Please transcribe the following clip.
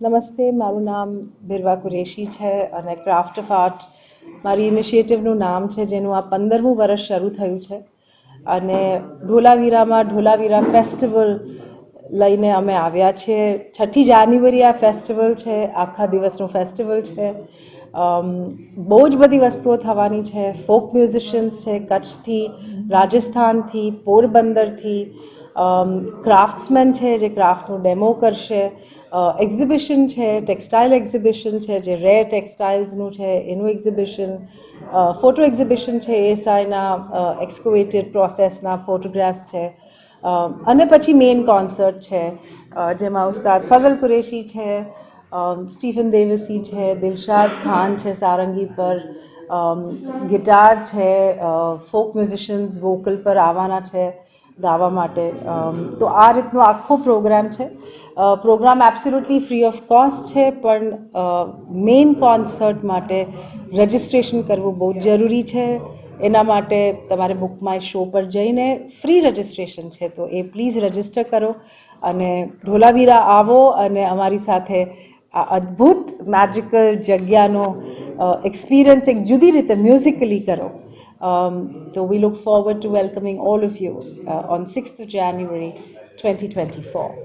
નમસ્તે, મારું નામ બિરવા કુરેશી છે અને ક્રાફ્ટ ઓફ આર્ટ મારી ઇનિશિયેટિવનું નામ છે, જેનું આ પંદરમું વર્ષ શરૂ થયું છે. અને ઢોલાવીરામાં ઢોલાવીરા ફેસ્ટિવલ લઈને અમે આવ્યા છીએ. છઠ્ઠી જાન્યુઆરી આ ફેસ્ટિવલ છે, આખા દિવસનું ફેસ્ટિવલ છે. બહુ જ બધી વસ્તુઓ થવાની છે. ફોક મ્યુઝિશિયન્સ છે, કચ્છથી, રાજસ્થાનથી, પોરબંદરથી. ક્રાફ્ટ્સમેન છે જે ક્રાફ્ટનું ડેમો કરશે. એક્ઝિબિશન છે ટેક્સટાઇલ એક્ઝિબિશન છે, જે રેર ટેક્સટાઇલ્સનું છે, એનું એક્ઝિબિશન ફોટો એક્ઝિબિશન છે એસઆઈના એક્સકોવેટેડ પ્રોસેસના ફોટોગ્રાફ્સ છે. અને પછી મેઇન કોન્સર્ટ છે જેમાં ઉસ્તાદ ફઝલ કુરેશી છે સ્ટીફન દેવસી છે, દિલશાદ ખાન છે સારંગી પર ગિટાર છે ફોક મ્યુઝિશિયન્સ વોકલ પર આવવાના છે. ગાવા માટે તો આ રીતનો આખો પ્રોગ્રામ છે. Program absolutely free of cost છે, પણ મેઇન કોન્સર્ટ માટે રજિસ્ટ્રેશન કરવું બહુ જરૂરી છે. એના માટે તમારે બુક માય શો પર જઈને ફ્રી રજિસ્ટ્રેશન છે, તો એ પ્લીઝ રજિસ્ટર કરો અને ઢોલાવીરા આવો અને અમારી સાથે આ અદ્ભુત મેજિકલ જગ્યાનો એક્સપિરિયન્સ એક જુદી રીતે મ્યુઝિકલી કરો. Um, so we look forward to welcoming all of you uh, on 6th of January 2024.